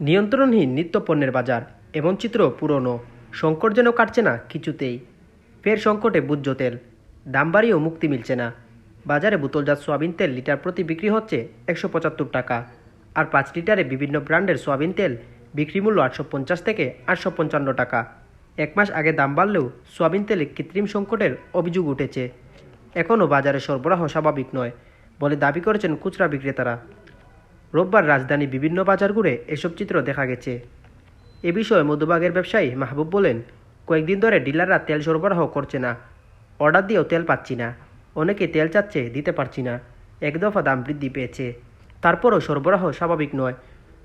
নিয়ন্ত্রণহীন নিত্যপণ্যের বাজার এমন চিত্র পুরনো, সংকট যেন কাটছে না কিছুতেই। ফের সংকটে ভোজ্য তেল, দাম বাড়িয়েও মুক্তি মিলছে না। বাজারে বোতলজাত সোয়াবিন তেল লিটার প্রতি বিক্রি হচ্ছে একশো পঁচাত্তর টাকা। আর পাঁচ লিটারে বিভিন্ন ব্র্যান্ডের সোয়াবিন তেল বিক্রি মূল্য আটশো পঞ্চাশ থেকে আটশো পঞ্চান্ন টাকা। এক মাস আগে দাম বাড়লেও সোয়াবিন তেলে কৃত্রিম সংকটের অভিযোগ উঠেছে। এখনও বাজারে সরবরাহ স্বাভাবিক নয়, বলে দাবি করেছেন খুচরা বিক্রেতারা। রোববার রাজধানী বিভিন্ন বাজার ঘুরে এসব চিত্র দেখা গেছে। এ বিষয়ে মধুবাগের ব্যবসায়ী মাহবুব বলেন, কয়েকদিন ধরে ডিলাররা তেল সরবরাহ করছে না, অর্ডার দিয়েও তেল পাচ্ছি না, অনেকে তেল চাচ্ছে দিতে পারছি না, এক দফা দাম বৃদ্ধি পেয়েছে, তারপরও সরবরাহ স্বাভাবিক নয়।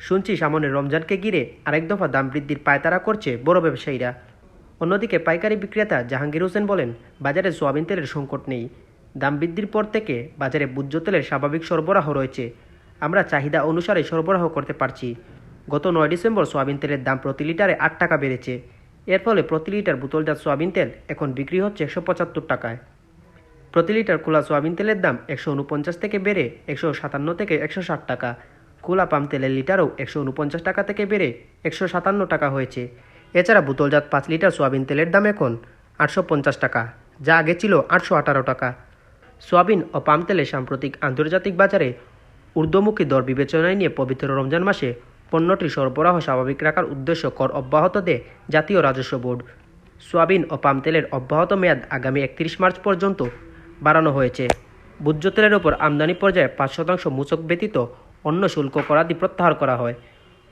শুনছি সামনে রমজানকে ঘিরে আরেক দফা দাম বৃদ্ধির পায়তারা করছে বড় ব্যবসায়ীরা। অন্যদিকে পাইকারি বিক্রেতা জাহাঙ্গীর হোসেন বলেন, বাজারে সোয়াবিন তেলের সংকট নেই, দাম বৃদ্ধির পর থেকে বাজারে ভোজ্য তেলের স্বাভাবিক সরবরাহ রয়েছে। আমরা চাহিদা অনুসারে সরবরাহ করতে পারছি। গত নয় ডিসেম্বর সোয়াবিন তেলের দাম প্রতি লিটারে আট টাকা বেড়েছে। এর ফলে প্রতি লিটার বোতলজাত সোয়াবিন তেল এখন বিক্রি হচ্ছে একশো পঁচাত্তর টাকায়। প্রতি লিটার খোলা সোয়াবিন তেলের দাম একশো উনপঞ্চাশ থেকে বেড়ে একশো সাতান্ন থেকে একশো ষাট টাকা। খোলা পাম তেলের লিটারও একশো উনপঞ্চাশ টাকা থেকে বেড়ে একশো সাতান্ন টাকা হয়েছে। এছাড়া বোতলজাত পাঁচ লিটার সোয়াবিন তেলের দাম এখন আটশো পঞ্চাশ টাকা, যা আগে ছিল আটশো আঠারো টাকা। সোয়াবিন ও পাম তেলের সাম্প্রতিক আন্তর্জাতিক বাজারে ঊর্ধ্বমুখী দর বিবেচনায় নিয়ে পবিত্র রমজান মাসে পণ্যটি সরবরাহ স্বাভাবিক রাখার উদ্দেশ্য কর অব্যাহত দেয় জাতীয় রাজস্ব বোর্ড। সোয়াবিন ও পাম তেলের অব্যাহত মেয়াদ আগামী একত্রিশ মার্চ পর্যন্ত বাড়ানো হয়েছে। ভোজ্য তেলের ওপর আমদানি পর্যায়ে পাঁচ শতাংশ মূসক ব্যতীত অন্য শুল্ক করাদি প্রত্যাহার করা হয়।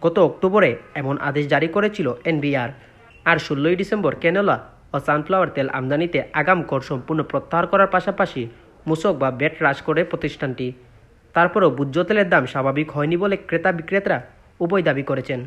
গত অক্টোবরে এমন আদেশ জারি করেছিল এনবিআর। আর ষোলোই ডিসেম্বর কেনলা ও সানফ্লাওয়ার তেল আমদানিতে আগাম কর সম্পূর্ণ প্রত্যাহার করার পাশাপাশি মূসক বা ব্যাট হ্রাস করে প্রতিষ্ঠানটি। তারপরও ভোজ্য তেলের দাম স্বাভাবিক হয়নি বলে ক্রেতা বিক্রেতারা উভয় দাবি করেছেন।